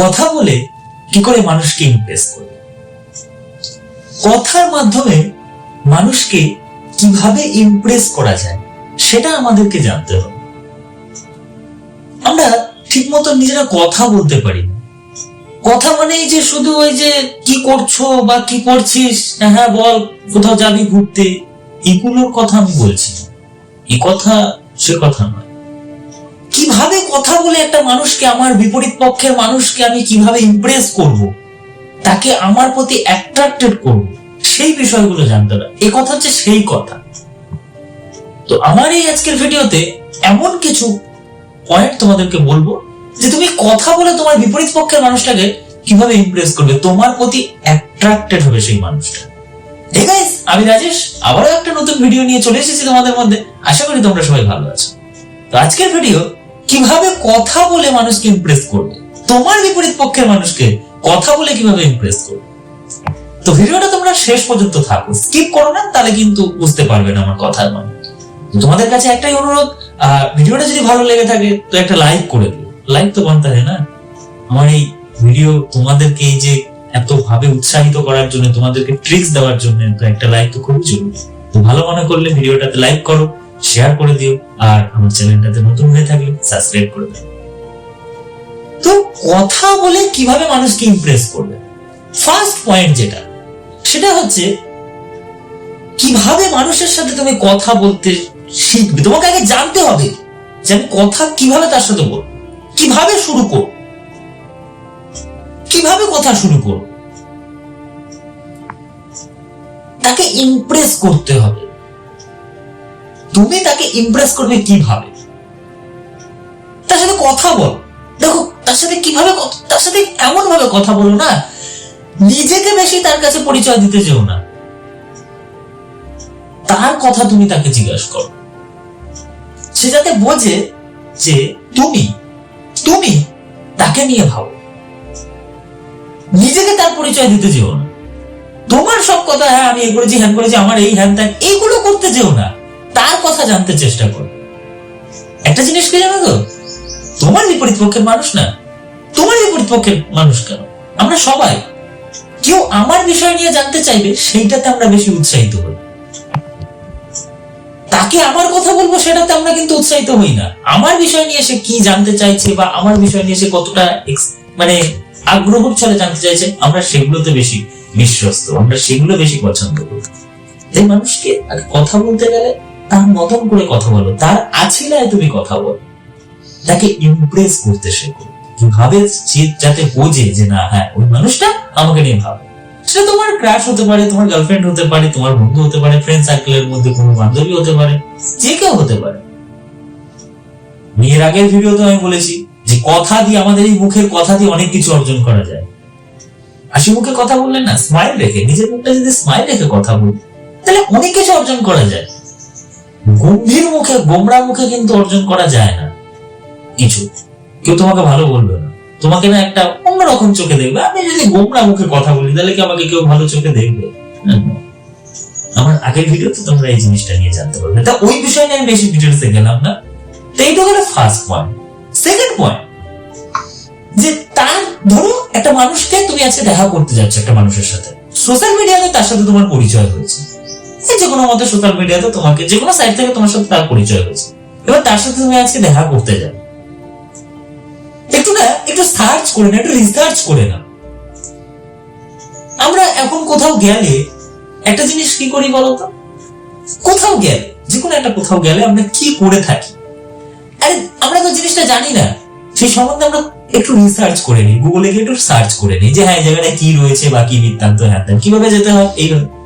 কথা বলে কি করে মানুষকে ইমপ্রেস করবে? কথার মাধ্যমে মানুষকে কীভাবে ইমপ্রেস করা যায়, সেটা আমাদেরকে জানতে হবে। আমরা ঠিক মতো নিজেরা কথা বলতে পারি কথা মানেই যে শুধু ওই যে কি করছ বা কি করছিস হ্যাঁ বল, কোথাও যাবি ঘুরতে, এগুলোর কথা আমি বলছি এই কথা সে কথা নয়। কীভাবে কথা বলে একটা মানুষকে আমার বিপরীত পক্ষের মানুষকে আমি কীভাবে ইমপ্রেস করব? তাকে আমার প্রতি অ্যাট্রাক্টেড করব? সেই বিষয়গুলো জানতে হবে। এ কথা হচ্ছে সেই কথা। তো আমার এই আজকের ভিডিওতে এমন কিছু পয়েন্ট তোমাদেরকে বলব যে তুমি কথা বলে তোমার বিপরীত পক্ষের মানুষটাকে কীভাবে ইমপ্রেস করবে? তোমার প্রতি অ্যাট্রাক্টেড হবে সেই মানুষটা। ঠিক আমি রাজেশ। আবারও একটা নতুন ভিডিও নিয়ে চলে এসেছি তোমাদের মধ্যে। আশা করি তোমরা সবাই ভালো আছো। তো আজকের ভিডিও কীভাবে কথা বলে মানুষকে ইমপ্রেস করবে? তোমার বিপরীত পক্ষের মানুষকে কথা বলে কীভাবে ইমপ্রেস করবে? তো ভিডিওটা তোমরা শেষ পর্যন্ত থাকো। স্কিপ করো না, তাহলে কিন্তু বুঝতে পারবে না আমার কথার মানে। তোমাদের কাছে একটাই অনুরোধ ভিডিওটা যদি ভালো লেগে থাকে, তো একটা লাইক করে দিও। লাইক তো বানতে হয় না। আমার এই ভিডিও তোমাদেরকে এই যে এত ভাবে উৎসাহিত করার জন্য, তোমাদেরকে ট্রিক্স দেওয়ার জন্য, তো একটা লাইক তো খুবই জরুরি। তো ভালো মনে করলে ভিডিওটাতে লাইক করো। শেয়ার করে দিও আর আমার চ্যানেলটাতে নতুন হয়ে থাকলে সাবস্ক্রাইব করে দিও। তো কথা বলে কীভাবে মানুষকে ইমপ্রেস করবে? ফার্স্ট পয়েন্ট যেটা, সেটা হচ্ছে কীভাবে মানুষের সাথে তুমি কথা বলতে শিখবে? তোমাকে আগে জানতে হবে যে আমি কথা কীভাবে তার সাথে বলব, কীভাবে শুরু করব, কীভাবে কথা শুরু করব। তাকে ইমপ্রেস করতে হবে। তুমি তাকে ইমপ্রেস করবে কীভাবে? তার সাথে কথা বল। দেখো, তার সাথে কীভাবে তার সাথে এমন ভাবে কথা বলো না। নিজেকে বেশি তার কাছে পরিচয় দিতে যেও না। তার কথা তুমি তাকে জিজ্ঞাসা করো। সে যাতে বোঝে যে তুমি তুমি তাকে নিয়ে ভাবো। নিজেকে তার পরিচয় দিতে যেও না। তোমার সব কথা হ্যাঁ আমি এই করেছি হ্যান করেছি, আমার এই হ্যান ত্যান এইগুলো করতে যেও না। তার কথা জানতে চেষ্টা করো। একটা জিনিস কি জানো তো? তোমার বিপরীত পক্ষের মানুষ না। তোমার বিপরীত পক্ষের মানুষ কেন? আমরা সবাই। কেউ আমার বিষয় নিয়ে জানতে চাইবে, সেইটাতে আমরা বেশি উৎসাহিত হই। তাকে আমার কথা বলব, সেটাতে আমরা কিন্তু উৎসাহিত হই না। আমার বিষয় নিয়ে সে কি জানতে চাইছে বা আমার বিষয় নিয়ে সে কতটা মানে আগ্রহ ছলে জানতে চাইছে, আমরা সেগুলোতে বেশি বিশ্বস্ত, আমরা সেগুলো বেশি পছন্দ করি। এই মানুষকে কথা বলতে গেলে তার মতন করে কথা বলো, তার আছিলায় তুমি কথা বলো। তাকে ইমপ্রেস করতে শেখো। কীভাবে যাতে বোঝে যে না হ্যাঁ ওই মানুষটা আমাকে নিয়ে ভাবে। সেটা তোমার ক্রাশ হতে পারে, তোমার গার্লফ্রেন্ড হতে পারে, তোমার বন্ধু হতে পারে ফ্রেন্ড সার্কেলের মধ্যে কোনো বান্ধবী হতে পারে, যে কেউ হতে পারে। এর আগের ভিডিওতে আমি বলেছি যে কথা দিয়ে আমাদের এই মুখের কথা দিয়ে অনেক কিছু অর্জন করা যায়। হাসি মুখে কথা বললে না স্মাইল রেখে, নিজের মুখটা যদি স্মাইল রেখে কথা বলি, তাহলে অনেক কিছু অর্জন করা যায়। গম্ভীর মুখে গোমরা মুখে কিন্তু অর্জন করা যায় না। কিছু। কেউ তোমাকে ভালো বলবে না। তোমাকে না একটা অন্যরকম চোখে দেখবে। আমি যদি গোমরা মুখে কথা বলি, তাহলে কি আমাকে কেউ ভালো চোখে দেখবে? না। আমার আগের ভিডিওতে তোমরা এই জিনিসটা নিয়ে জানতে পারবে। তা ওই বিষয় নিয়ে আমি বেশি ডিটেলসে গেলাম না। তো এইটা হলো ফার্স্ট পয়েন্ট সেকেন্ড পয়েন্ট যে তার, ধরো একটা মানুষকে তুমি আজকে দেখা করতে যাচ্ছ একটা মানুষের সাথে। সোশ্যাল মিডিয়াতে তার সাথে তোমার পরিচয় হয়েছে। যে কোনো মতে সোশ্যাল মিডিয়াতে তোমাকে যে কোনো সাইট থেকে তোমার সাথে তার পরিচয় হয়েছে। এবার তার সাথে তুমি আজকে দেখা করতে যাবে। একটু না, একটু সার্চ করে না, একটু রিসার্চ করে না। আমরা এখন কোথাও গেলে, একটা জিনিস কি করি বলতো? কোথাও গেলে যে কোনো একটা কোথাও গেলে আমরা কি করে থাকি? আরে, আমরা তো জিনিসটা জানি না। সেই সম্বন্ধে আমরা একটু রিসার্চ করে নিই গুগলে গিয়ে একটু সার্চ করে নিই যে হ্যাঁ জায়গাটা কি রয়েছে বা কি বৃত্তান্ত হ্যাঁ কীভাবে যেতে হয় এইভাবে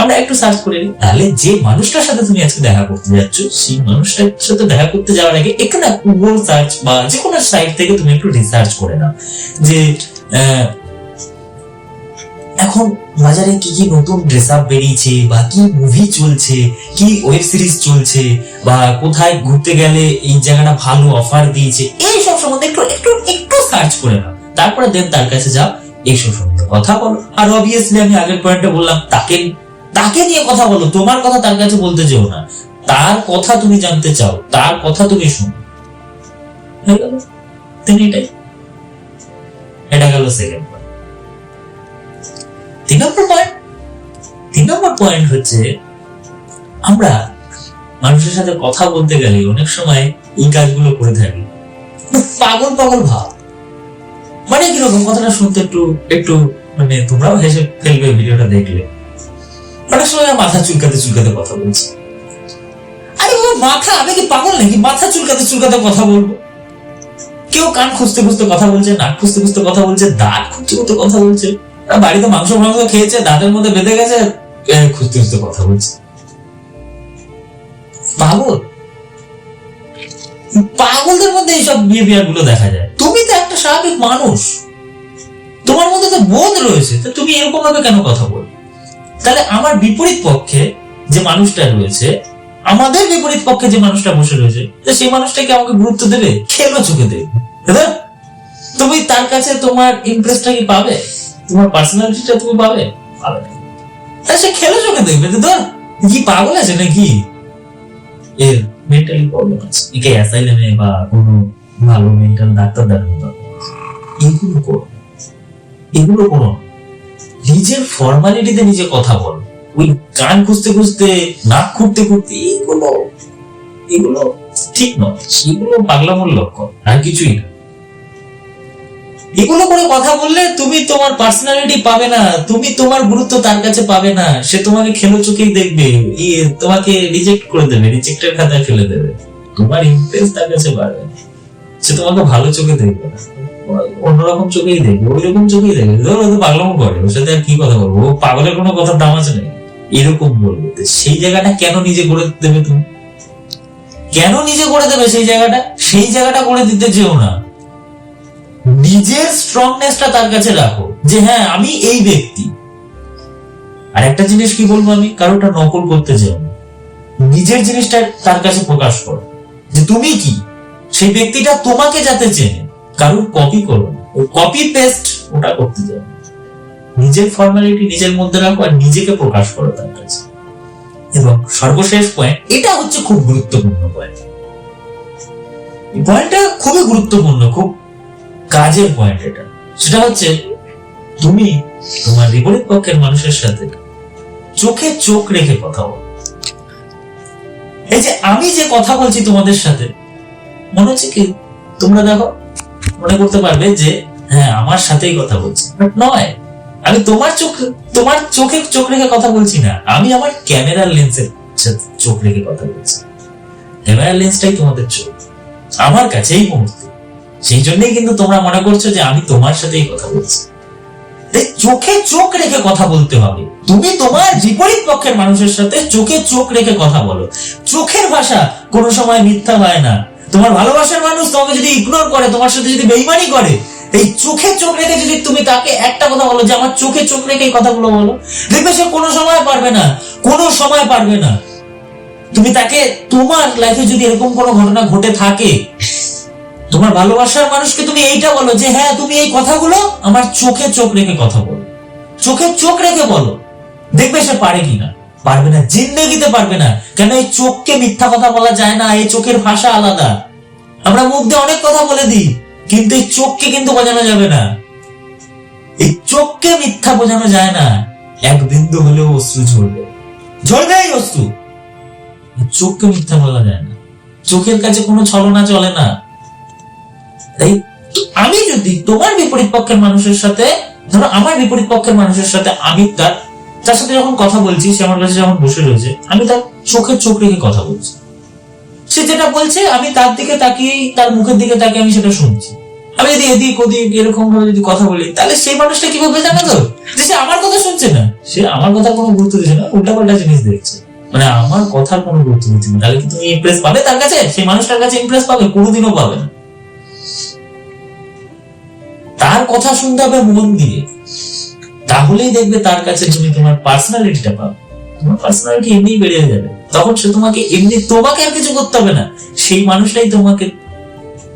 আমরা একটু সার্চ করে নিই। তাহলে যে মানুষটার সাথে তুমি আজকে দেখা করতে যাচ্ছ, সেই মানুষটার সাথে দেখা করতে যাওয়ার আগে একটু না গুগল সার্চ বা যে কোনো সাইট থেকে তুমি একটু রিসার্চ করে নাও। যে এখন বাজারে কি কি নতুন ড্রেস আপ বেরিয়েছে বা কি মুভি চলছে, কি ওয়েব সিরিজ চলছে বা কোথায় ঘুরতে গেলে এই জায়গাটা ভালো অফার দিয়েছে এই সব সম্বন্ধে একটু একটু একটু সার্চ করে নাও। তারপরে দেন তার কাছে যাও, এইসব সম্বন্ধে কথা বলো। আর অবভিয়াসলি আমি আগের পয়েন্টে বললাম, তাকে তাকে নিয়ে কথা বলো, তোমার কথা তার কাছে বলতে যেও না। তার কথা তুমি জানতে চাও, তার কথা তুমি শুনো। এটাই। এটা গেল সেকেন্ড পয়েন্ট তিন নম্বর পয়েন্ট তিন নম্বর পয়েন্ট হচ্ছে, আমরা মানুষের সাথে কথা বলতে গেলে অনেক সময় এই কাজগুলো করে থাকি। পাগল পাগল ভাব। মানে কীরকম? কথাটা শুনতে একটু একটু মানে তোমরাও হেসে ফেলবে, ভিডিওটা দেখলে। অনেক সময় মাথা চুলকাতে চুলকাতে কথা বলছি। আরে ও মাথা, আমি কি পাগল নাকি? মাথা চুলকাতে চুলকাতে কথা বলব? কেউ কান খুঁজতে খুঁজতে কথা বলছে, নাক খুঁজতে খুঁজতে কথা বলছে, দাঁত খুঁজতে খুঁজতে কথা বলছে। বাড়িতে মাংস মাংস খেয়েছে, দাঁতের মধ্যে বেঁধে গেছে খুঁজতে খুঁজতে কথা বলছে। পাগল? পাগলদের মধ্যে এইসব বিহেভিয়ারগুলো দেখা যায়। তুমি তো একটা স্বাভাবিক মানুষ। তোমার মধ্যে তো বোধ রয়েছে, তো তুমি এরকম ভাবে কেন কথা বলবে? তাহলে আমার বিপরীত পক্ষে যে মানুষটা রয়েছে, আমাদের বিপরীত পক্ষে যে মানুষটা বসে রয়েছে সেই মানুষটাকে আমাকে গুরুত্ব দেবে, খেলো চোখে দেবে তুমি তার কাছে তোমার ইমপ্রেসটা কি পাবে? তোমার পার্সোনালিটিটা তুমি পাবে? পাবে সে খেলো চোখে দেখবে, তো ধর, কি পাগল আছে নাকি? এর মেন্টালি প্রবলেম আছে। একে অ্যাসাইলেমে বা কোনো ভালো মেন্টাল ডাক্তার দেখানো এগুলো করো। এগুলো করো। নিজের ফর্মালিটিতে নিজে কথা বল। ওই গান খুঁজতে খুঁজতে, নাক খুঁড়তে খুঁড়তে, এগুলো এগুলো ঠিক নয়। এগুলো পাগলামোর লক্ষণ, আর কিছুই না। এগুলো করে কথা বললে তুমি তোমার পার্সোনালিটি পাবে না, তুমি তোমার গুরুত্ব তার কাছে পাবে না, সে তোমাকে খেলো চোখেই দেখবে তোমাকে রিজেক্ট করে দেবে রিজেক্টের খাতায় ফেলে দেবে। তোমার ইমপ্রেস তার কাছে বাড়বে সে তোমাকে ভালো চোখে দেখবে না। অন্যরকম চোখেই দেখবে ওই রকম চোখেই দেখবে ধরো তো পাগলামো করে, ওর সাথে আর কি কথা বলব? ও পাগলের কোনো কথার দাম আছে নাকি? এরকম বলবে। সেই জায়গাটা কেন নিজে করে দেবে তুমি? কেন নিজে করে দেবে সেই জায়গাটা? সেই জায়গাটা করে দিতে চেও না। নিজের স্ট্রংনেসটা তার কাছে রাখো, যে হ্যাঁ আমি এই ব্যক্তি। আর একটা জিনিস কি বলব আমি? কারোটা নকল করতে না। নিজের জিনিসটা তার কাছে প্রকাশ করো। যে তুমি কি? সেই ব্যক্তিটা তোমাকে যাতে চেনে। কারোর কপি করো না। কপি পেস্ট ওটা করতে যাও। নিজের ফর্মালিটি নিজের মধ্যে রাখো আর নিজেকে প্রকাশ করো তার কাছে। এবং সর্বশেষ পয়েন্ট এটা হচ্ছে খুব গুরুত্বপূর্ণ পয়েন্ট এই পয়েন্টটা খুবই গুরুত্বপূর্ণ, খুব কাজের পয়েন্ট এটা। সেটা হচ্ছে, তুমি তোমার বিপরীত পক্ষের মানুষের সাথে চোখে চোখ রেখে কথা বলো। এই যে আমি যে কথা বলছি তোমাদের সাথে, মনে হচ্ছে কি তোমরা দেখো মনে করতে পারবে যে হ্যাঁ আমার সাথেই কথা বলছি। বাট নয়, আমি তোমার চোখ, তোমার চোখে চোখ রেখে কথা বলছি না। আমি আমার ক্যামেরার লেন্সের সাথে চোখ রেখে কথা বলছি। ক্যামেরার লেন্সটাই তোমাদের চোখ। আমার কাছে এই মুহূর্তে। সেই জন্যই কিন্তু তোমরা মনে করছ যে আমি তোমার সাথেই কথা বলছি। চোখে চোখ রেখে কথা বলতে হবে। তুমি তোমার বিপরীত পক্ষের মানুষের সাথে চোখে চোখ রেখে কথা বলো। চোখের ভাষা কোনো সময় মিথ্যা হয় না। তোমার ভালোবাসার মানুষ তোমাকে যদি ইগনোর করে, তোমার সাথে যদি বেইমানি করে, এই চোখে চোখ রেখে যদি তুমি তাকে একটা কথা বলো যে, আমার চোখে চোখ রেখে এই কথাগুলো বলো, দেখবে সে কোনো সময় পারবে না, কোনো সময় পারবে না। তুমি তাকে, তোমার লাইফে যদি এরকম কোনো ঘটনা ঘটে থাকে, তোমার ভালোবাসার মানুষকে তুমি এইটা বলো যে হ্যাঁ তুমি এই কথাগুলো আমার চোখে চোখ রেখে কথা বলো। চোখে চোখ রেখে বলো। দেখবে সে পারে কিনা। পারবে না, জিন্দগিতে পারবে না। কেন এই চোখকে মিথ্যা কথা বলা যায় না? এই চোখের ভাষা আলাদা। আমরা মুখ দিয়ে অনেক কথা বলে দিই, কিন্তু এই চোখকে কিন্তু বোঝানো যাবে না। এই চোখকে মিথ্যা বোঝানো যায় না। এক বিন্দু হলেও অশ্রু ঝরবে। ঝরবে এই অশ্রু। চোখকে মিথ্যা বলা যায় না। চোখের কাছে কোনো ছলনা চলে না। তাই আমি যদি তোমার বিপরীত পক্ষের মানুষের সাথে, ধরো আমার বিপরীত পক্ষের মানুষের সাথে আমি তার তার সাথে যখন কথা বলছি, সে আমার কাছে যখন বসে রয়েছে, আমি তার চোখে চোখ রেখে কথা বলছি। সে যেটা বলছে, আমি তার দিকে তাকিয়ে তার মুখের দিকে তাকিয়ে আমি সেটা শুনছি। আমি যদি এদিক ওদিক এরকম ভাবে যদি কথা বলি, তাহলে সেই মানুষটা কীভাবে জানো তো? যে সে আমার কথা শুনছে না। সে আমার কথা কোনো গুরুত্ব দিচ্ছে না উল্টা পাল্টা জিনিস দেখছে। মানে আমার কথার কোনো গুরুত্ব দিচ্ছে না। তাহলে কি তুমি ইমপ্রেস পাবে তার কাছে? সেই মানুষটার কাছে ইমপ্রেস পাবে? কোনোদিনও পাবে না। তার কথা শুনতে হবে মন দিয়ে। তাহলেই দেখবে তার কাছে তুমি তোমার পার্সোনালিটিটা পাবে। তোমার পার্সোনালিটি এমনি বেড়ে যাবে। তখন সে তোমাকে এমনি তোমাকে আর কিছু করতে হবে না। সেই মানুষটাই তোমাকে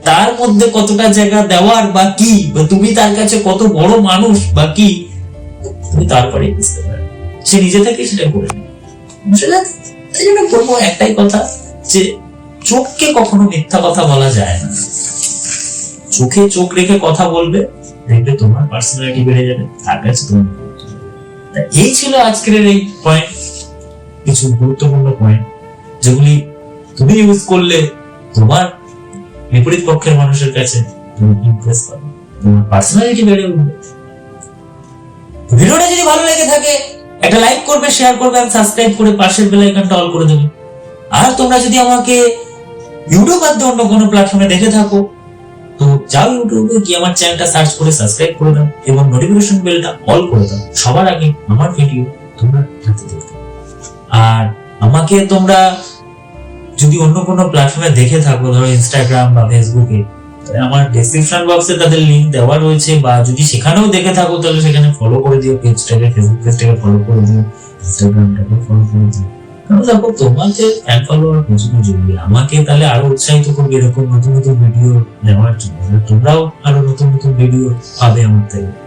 তার মধ্যে কতটা জায়গা দেওয়ার বা কি, বা তুমি তার কাছে কত বড় মানুষ বা কি, তুমি তারপরে বুঝতে পারবে। সে নিজে থেকে সেটা করে তাই জন্য বলব একটাই কথা যে চোখকে কখনো মিথ্যা কথা বলা যায় না। চোখে চোখ রেখে কথা বলবে, দেখবে তোমার পার্সোনালিটি বেড়ে যাবে, তার কাছে তুমি এই ছিল আজকের এই পয়েন্ট কিছু গুরুত্বপূর্ণ পয়েন্ট যেগুলি তুমি ইউজ করলে তোমার বিপরীত পক্ষের মানুষের কাছে তুমি ইমপ্রেস পাবে। তোমার পার্সোনালিটি বেড়ে উঠবে। ভিডিওটা যদি ভালো লেগে থাকে, একটা লাইক করবে শেয়ার করবে আর সাবস্ক্রাইব করে পাশের বেল আইকনটা অল করে দেবে। আর তোমরা যদি আমাকে ইউটিউব বাদ অন্য কোনো প্ল্যাটফর্মে দেখে থাকো, তো যাও ইউটিউবে গিয়ে আমার চ্যানেলটা সার্চ করে সাবস্ক্রাইব করে দাও এবং নোটিফিকেশন বেলটা অল করে দাও। সবার আগে আমার ভিডিও তোমরা দেখতে আর আমাকে তোমরা যদি অন্য কোনো প্ল্যাটফর্মে দেখে থাকো, ধরো ইনস্টাগ্রাম বা ফেসবুকে আমার ডেসক্রিপশন বক্সে তাদের লিঙ্ক দেওয়া রয়েছে। বা যদি সেখানেও দেখে থাকো, তাহলে সেখানে ফলো করে দিও পেজটাকে ফেসবুক পেজটাকে ফলো করে দিও ইনস্টাগ্রামটাকে ফলো করে দিও। কারণ দেখো, তোমাদের ফ্যান ফলোয়ার প্রচুর জরুরি। আমাকে তাহলে আরও উৎসাহিত করবে এরকম নতুন নতুন ভিডিও দেওয়ার জন্য। তোমরাও আরও নতুন নতুন ভিডিও পাবে আমার থেকে।